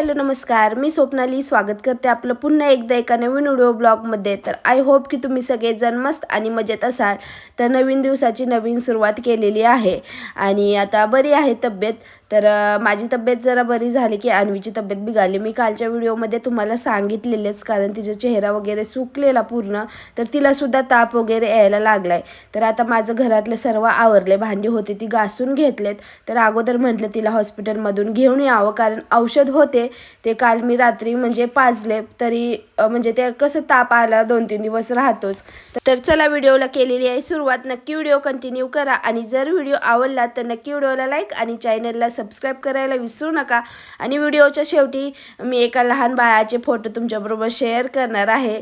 Hello नमस्कार. मी स्वप्नाली. स्वागत करते आपलं पुन्हा एकदा एका नवीन व्हिडिओ ब्लॉगमध्ये. तर आय होप की तुम्ही सगळेजण मस्त आणि मजेत असाल. तर नवीन दिवसाची नवीन सुरुवात केलेली आहे. आणि आता बरी आहे तब्येत. तर माझी तब्येत जरा बरी झाली की अन्वीची तब्येत बिघाली मी कालच्या व्हिडिओमध्ये तुम्हाला सांगितलेलेच कारण तिचा चेहरा वगैरे सुकलेला पूर्ण तर तिलासुद्धा ताप वगैरे यायला लागलाय. तर आता माझं घरातले सर्व आवरले भांडी होते ती घासून घेतलेत. तर अगोदर म्हटलं तिला हॉस्पिटलमधून घेऊन यावं कारण औषध होते. ते काल मी रात्री म्हणजे पाजले तरी म्हणजे ते कसं ताप आला दोन तीन दिवस राहतोच. तर चला व्हिडिओला केलेली आहे सुरुवात. नक्की व्हिडिओ कंटिन्यू करा आणि जर व्हिडिओ आवडला तर नक्की व्हिडिओला लाईक आणि चॅनलला सबस्क्राईब करायला विसरू नका. आणि व्हिडिओच्या शेवटी मी एका लहान बाळाचे फोटो तुमच्याबरोबर शेअर करणार आहे.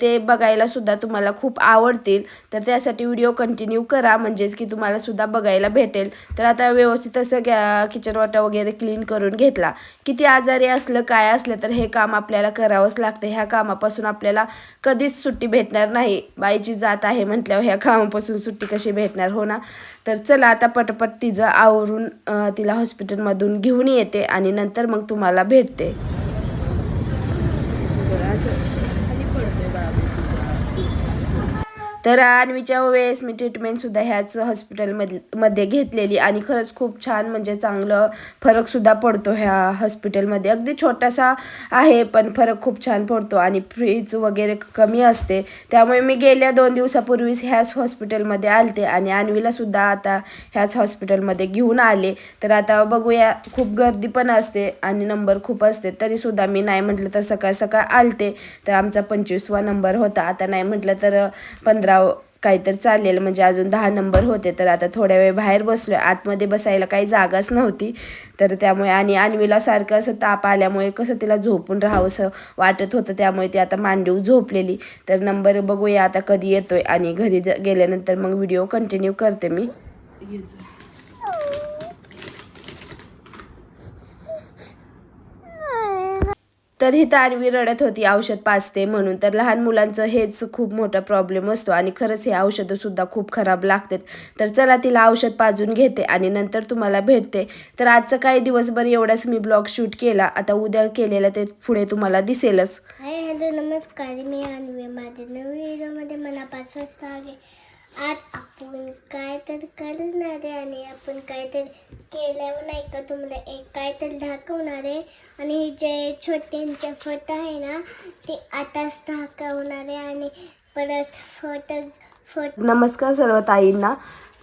ते बघायला सुद्धा तुम्हाला खूप आवडतील. तर त्यासाठी व्हिडिओ कंटिन्यू करा. म्हणजेच की तुम्हाला सुद्धा बघायला भेटेल. तर आता व्यवस्थित असं गॅ किचन वाटा वगैरे क्लीन करून घेतला. किती आजारी असलं काय असलं तर हे काम आपल्याला करावंच लागतं. ह्या कामापासून आपल्याला कधीच सुट्टी भेटणार नाही. बाईची जात आहे म्हटल्यावर ह्या कामापासून सुट्टी कशी भेटणार हो ना? तर चला आता पटपट तिचं आवरून तिला हॉस्पिटलमधून घेऊन येते आणि नंतर मग तुम्हाला भेटते. तर अन्वीच्या वेळेस मी ट्रीटमेंटसुद्धा ह्याच हॉस्पिटलमध्ये मध्ये घेतलेली आणि खरंच खूप छान म्हणजे चांगलं फरकसुद्धा पडतो ह्या हॉस्पिटलमध्ये अगदी छोटासा आहे पण फरक खूप छान पडतो आणि फीज वगैरे कमी असते. त्यामुळे मी गेल्या दोन दिवसापूर्वीच ह्याच हॉस्पिटलमध्ये आलते आणि अन्वीलासुद्धा आता ह्याच हॉस्पिटलमध्ये घेऊन आले. तर आता बघूया खूप गर्दी पण असते आणि नंबर खूप असते तरीसुद्धा मी नाही म्हटलं तर सकाळ सकाळ आलते. तर आमचा पंचवीसवा नंबर होता. आता नाही म्हटलं तर पंधरा काहीतरी चाललेलं. म्हणजे अजून दहा नंबर होते तर आता थोड्या वेळ बाहेर बसलो आहे आतमध्ये बसायला काही जागाच नव्हती. तर त्यामुळे आणि अन्वीला सारखं असं ताप आल्यामुळे कसं तिला झोपून राहावंसं वाटत होतं. त्यामुळे ती आता मांडीव झोपलेली. तर नंबर बघूया आता कधी येतोय. आणि घरी ज- गेल्यानंतर मग व्हिडिओ कंटिन्यू करते मी. तर ही अन्वी रडत होती औषध पाजते म्हणून. तर लहान मुलांचं हेच खूप मोठा प्रॉब्लेम असतो आणि खरंच हे औषधं सुद्धा खूप खराब लागतात. तर चला तिला औषध पाजून घेते आणि नंतर तुम्हाला भेटते. तर आजचं काही दिवसभर एवढाच मी ब्लॉग शूट केला. आता उद्या केलेलं ते पुढे तुम्हाला दिसेलच. हाय हॅलो नमस्कार. मी माझ्या नवीन व्हिडिओमध्ये मनापासून स्वागत. आज आपण काय तर करणार आहे आणि आपण काय तर केल्यावर नाही का तुम्हाला एक काय तर दाखवणार आहे. आणि हे जे छोट्यांचे फोटो आहे ना ते आताच दाखवणार आहे आणि परत फोटो फोटो नमस्कार सर्व ताईंना.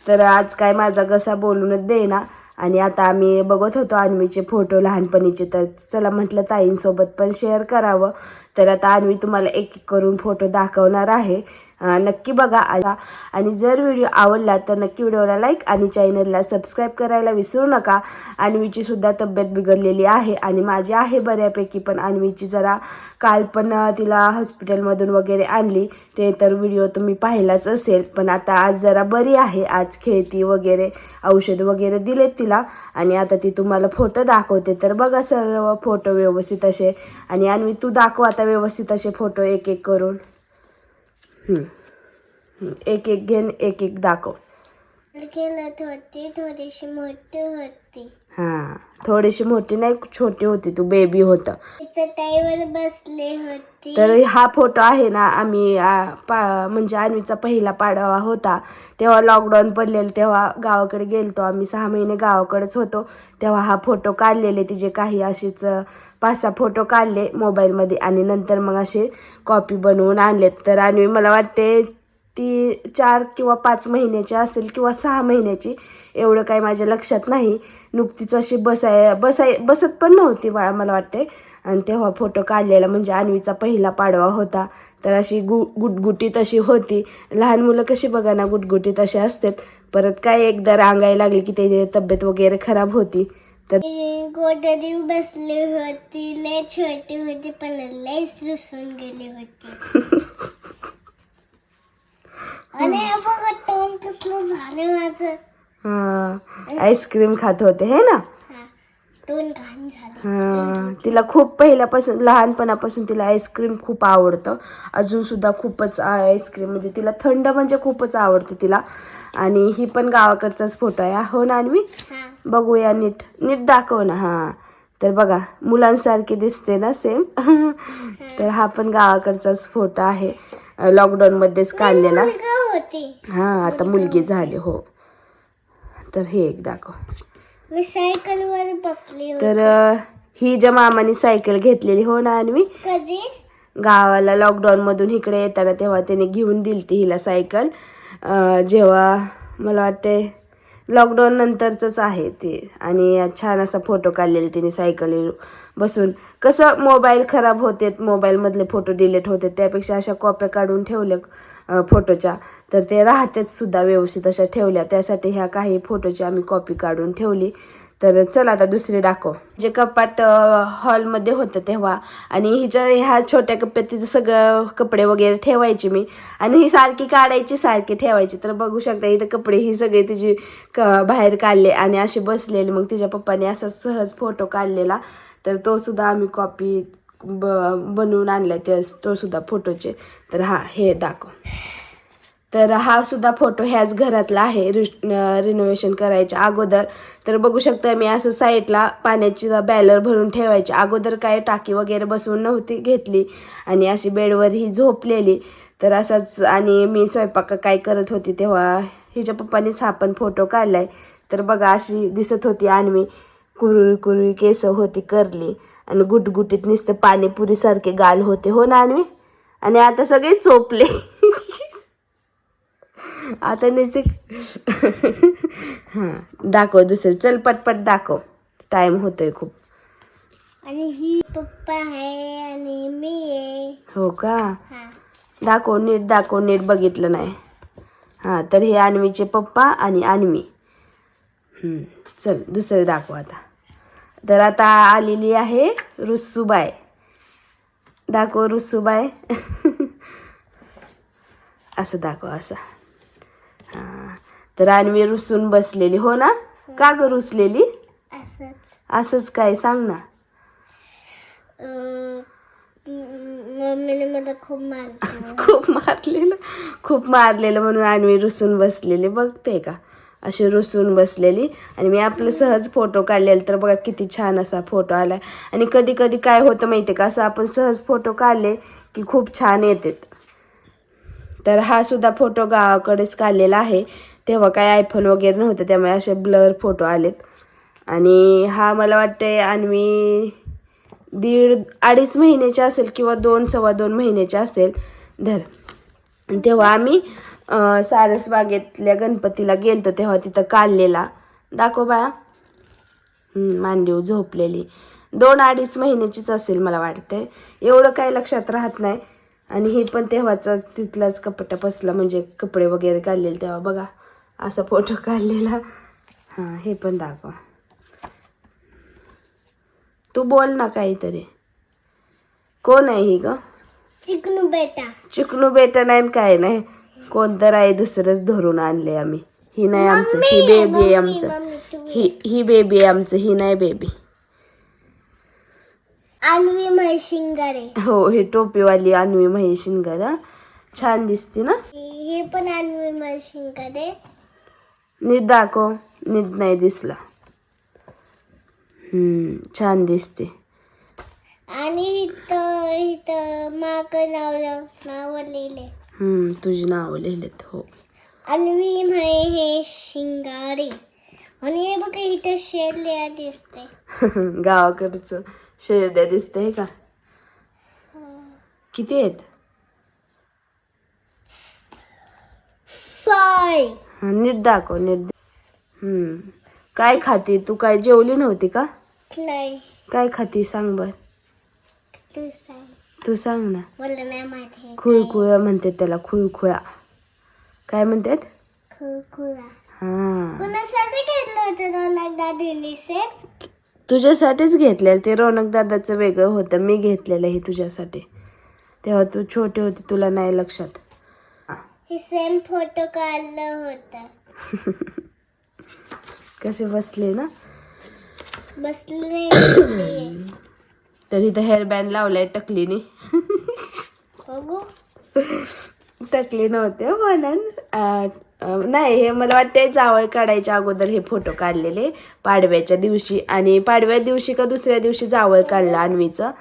तर आज काय माझा घसा बोलूनच देना आणि आता आम्ही बघत होतो अन्वीचे फोटो लहानपणीचे. तर चला म्हटलं ताईंसोबत पण शेअर करावं. तर आता अन्वी तुम्हाला एक एक करून फोटो दाखवणार आहे. नक्की बघा आला आणि जर व्हिडिओ आवडला तर नक्की व्हिडिओला लाईक आणि चॅनलला सबस्क्राईब करायला विसरू नका. अन्वीचीसुद्धा तब्येत बिघडलेली आहे आणि माझी आहे बऱ्यापैकी पण अन्वीची जरा काल पण तिला हॉस्पिटलमधून वगैरे आणली. ते तर व्हिडिओ तुम्ही पाहिलाच असेल पण आता आज जरा बरी आहे. आज खेळती वगैरे औषध वगैरे दिलेत तिला. आणि आता ती तुम्हाला फोटो दाखवते. तर बघा सर्व फोटो व्यवस्थित असे. आणि अन्वी तू दाखव आता व्यवस्थित असे फोटो एक एक करून. एक एक घेन एक एक दाखव. खेळत थोडीशी मोठी होती. हां. थोडीशी मोठी नाही छोटी होती तू बेबी होतं. चटाईवर बसली होती. तर हा फोटो आहे ना आम्ही म्हणजे अन्वीचा पहिला पाडवा होता. तेव्हा लॉकडाऊन पडलेलं तेव्हा गावाकडे गेलतो आम्ही. सहा महिने गावाकडेच होतो. तेव्हा हा फोटो काढलेले तिचे काही असेच अ, पाच सहा फोटो काढले मोबाईलमध्ये. आणि नंतर मग असे कॉपी बनवून आणलेत. तर अन्वी मला वाटते ती चार किंवा पाच महिन्याची असेल किंवा सहा महिन्याची एवढं काही माझ्या लक्षात नाही. नुकतीच अशी बसाय बसाय बसत पण नव्हती बाळा मला वाटते आणि तेव्हा फोटो काढलेला म्हणजे अन्वीचा पहिला पाडवा होता. तर अशी गु गुटगुटीत अशी होती. लहान मुलं कशी बघा ना गुटगुटीत अशी असतात. परत काय एकदा रांगायला लागली की त्याची तब्येत वगैरे खराब होती. तर गोदरी बसली होती लय छोटी होती पण लयच रुसून गेली होती. आणि बघा तोंड कसलं झालं माझं. हां आईस्क्रीम खात होते हे ना? हा तोंड घाण झालं. हा, तिला खूप पहिल्यापासून लहानपणापासून तिला आईस्क्रीम खूप आवडतं. अजून सुद्धा खूपच आईस्क्रीम म्हणजे तिला थंड म्हणजे खूपच आवडतं तिला. आणि ही पण गावाकडचाच फोटो आहे. हो ना अन्वी? हा. बघूया नीट. नीट दाखव ना हां. तर बघा मुलांसारखे दिसते ना सेम तर हा पण गावाकडचाच फोटो आहे. लॉकडाऊन मध्येच काढलेला. मुलगा होती. हा आता मुलगी झाली हो. तर हे एक दाखव. मी सायकलवर बसली होती. तर ही ज्या मामाने सायकल घेतलेली हो ना आणि कधी? गावाला लॉकडाऊन मधून इकडे येताना तेव्हा त्याने घेऊन दिलती हिला सायकल जेव्हा मला वाटते लॉकडाऊन नंतरच आहे ते. आणि छान असा फोटो काढलेला तिने सायकल बसून. कसं मोबाईल खराब होते मोबाईलमधले फोटो डिलीट होते त्यापेक्षा अशा कॉप्या काढून ठेवल्या फोटोच्या तर ते राहतेच सुद्धा व्यवस्थित अशा ठेवल्या. त्यासाठी ह्या काही फोटोची आम्ही कॉपी काढून ठेवली. तर चला आता दुसरे दाखव. जे कपाट हॉलमध्ये होतं तेव्हा. आणि हिच्या ह्या छोट्या कप्प्यात तिचं सगळं कपडे वगैरे ठेवायची मी. आणि ही सारखी काढायची सारखी ठेवायची. तर बघू शकता इथं कपडे ही सगळे तिची क बाहेर काढले आणि असे बसलेले. मग तिच्या पप्पाने असा सहज फोटो काढलेला. तर तो सुद्धा आम्ही कॉपी ब बनवून आणला त्या तो सुद्धा फोटोचे तर हां हे दाखव. तर हा सुद्धा फोटो ह्याच घरातला आहे रिनोव्हेशन करायच्या अगोदर. तर बघू शकता मी असं साईडला पाण्याची बॅलर भरून ठेवायची. अगोदर काय टाकी वगैरे बसवून नव्हती घेतली आणि अशी बेडवर ही झोपलेली. तर असाच आणि मी स्वयंपाक काय करत होती तेव्हा हिच्या पप्पानीच हा पण फोटो काढलाय. तर बघा अशी दिसत होती आणवी. कुरुळी कुरुळी केस होती करली. आणि गुटगुटीत नुसतं पाणीपुरीसारखे गाल होते. हो ना आणवी? आणि आता सगळे चोपले आता निसे हां दाखव दुसरं. चल पटपट दाखव. टाइम होतोय खूप. आणि ही पप्पा आहे आणि मी आहे. हो का? हा. दाखव नीट दाखव नीट बघितलं नाही. हां तर हे अन्वीचे पप्पा आणि हम्म, चल दुसरं दाखव आता. तर आता आलेली आहे रुस्सूबाय दाखव रुस्सूबाय असं दाखव असं. तर अन्वी रुसून बसलेली हो ना? का ग रुसलेली? असंच. काय? सांग ना. मम्मीने मला खूप मारलं. खूप मारलेलं? खूप मारलेलं म्हणून अन्वी रुसून बसलेली. बघते का? अशी रुसून बसलेली. आणि मी आपलं सहज फोटो काढलेला. तर बघा किती छान असा फोटो आलाय. आणि कधी कधी काय होतं माहिती का? असं आपण सहज फोटो काढले की खूप छान येतात. तर हा सुद्धा फोटो गावाकडेच काढलेला आहे. तेव्हा काय आयफोन वगैरे नव्हतं त्यामुळे असे ब्लर फोटो आलेत. आणि हा मला वाटते अन्वी दीड अडीच महिन्याचे असेल किंवा दोन सव्वा दोन महिन्याचे असेल. धर. आणि तेव्हा आम्ही सारसबागेतल्या गणपतीला गेलतो तेव्हा तिथं काढलेला. दाखव बाळा. मांडीव झोपलेली. दोन अडीच महिन्याचीच असेल मला वाटते एवढं काही लक्षात राहत नाही. आणि हे पण तेव्हाचा तिथलाच कपटापासला म्हणजे कपडे वगैरे काढलेले तेव्हा. बघा. असा फोटो काढलेला. हां हे पण दाखवा. तू बोल ना काहीतरी. कोण आहे ही ग? चिकनू बेटा. चिकनू बेटा नाही काय नाही. कोणतर आहे दुसरंच धरून आणले आम्ही. ही नाही आमचं ही बेबी आहे आमचं. ही ही बेबी आहे आमचं ही नाही बेबी अन्वी म्हैशिंगारे हो ही टोपीवाली अन्वी महेशिंगर छान दिसते ना? हे पण अन्वी म्हैशिंगारे नीट दाखव नीट नाही दिसला हम्म छान दिसते आणि इथं इथं माग नावलं नाव लिहिले हम्म तुझी नावं लिहिलेत हो अन्वी हे शिंगारे आणि हे बघा इथं शेर लिहा दिसते गावाकडचं शेरड्या दिसते का किती आहेत फाय हा, नीट दाखव नीट दा- हम्म. काय खाती? तू काय जेवली नव्हती का? नाही. काय खाती? सांग बर. तू सांग. तू सांग ना. मला नाही माहिती खुळखुळा म्हणतात त्याला खुळखुळा काय म्हणतात? खुरखुरा हा. कुणासाठी घेतलं होतं रोनक दादीने सेट तुझ्यासाठीच घेतलेलं. ते रौनक दादाचं वेगळं होतं. मी घेतलेलं हे तुझ्यासाठी. तेव्हा तू छोटी होती तुला नाही लक्षात. हा. सेम फोटो काढलं होतं. कसे बसले ना? बसले तर इथं हेअर बँड लावलाय टकलीने. बघू. टकली नव्हते म्हणून. नाही हे मला वाटते जावळ काढायच्या अगोदर हे फोटो काढलेले पाडव्याच्या दिवशी. आणि पाडव्या दिवशी का दुसऱ्या दिवशी जावळ काढलं अन्वीचं?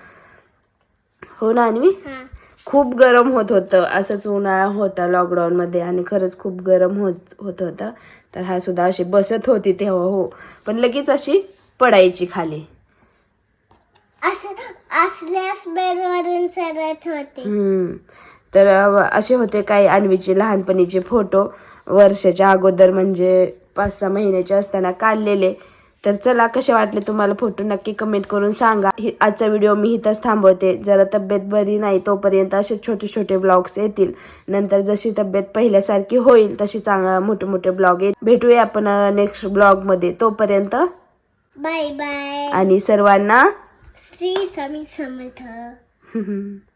हो ना अन्वी? हा. खूप गरम होत होतं. असंच उन्हाळा होता लॉकडाऊनमध्ये आणि खरंच खूप गरम होत होत होतं. तर हा सुद्धा अशी बसत होती तेव्हा हो. पण लगेच अशी पडायची खाली. असं असल्यास बेडवरून चढत होते. हम्म. तर असे होते काही अन्वीचे लहानपणीचे फोटो वर्षाच्या अगोदर म्हणजे पाच सहा महिन्याचे असताना काढलेले. तर चला कसे वाटले तुम्हाला फोटो नक्की कमेंट करून सांगा. हि- आजचा व्हिडिओ मी इथंच थांबवते. जरा तब्येत बरी नाही तोपर्यंत असे छोटे छोटे ब्लॉग्स येतील. नंतर जशी तब्येत पहिल्यासारखी होईल तशी चांगला मोठे मोठे ब्लॉग येत भेटूया आपण नेक्स्ट ब्लॉगमध्ये तोपर्यंत बाय बाय आणि सर्वांना श्री स्वामी समर्थ.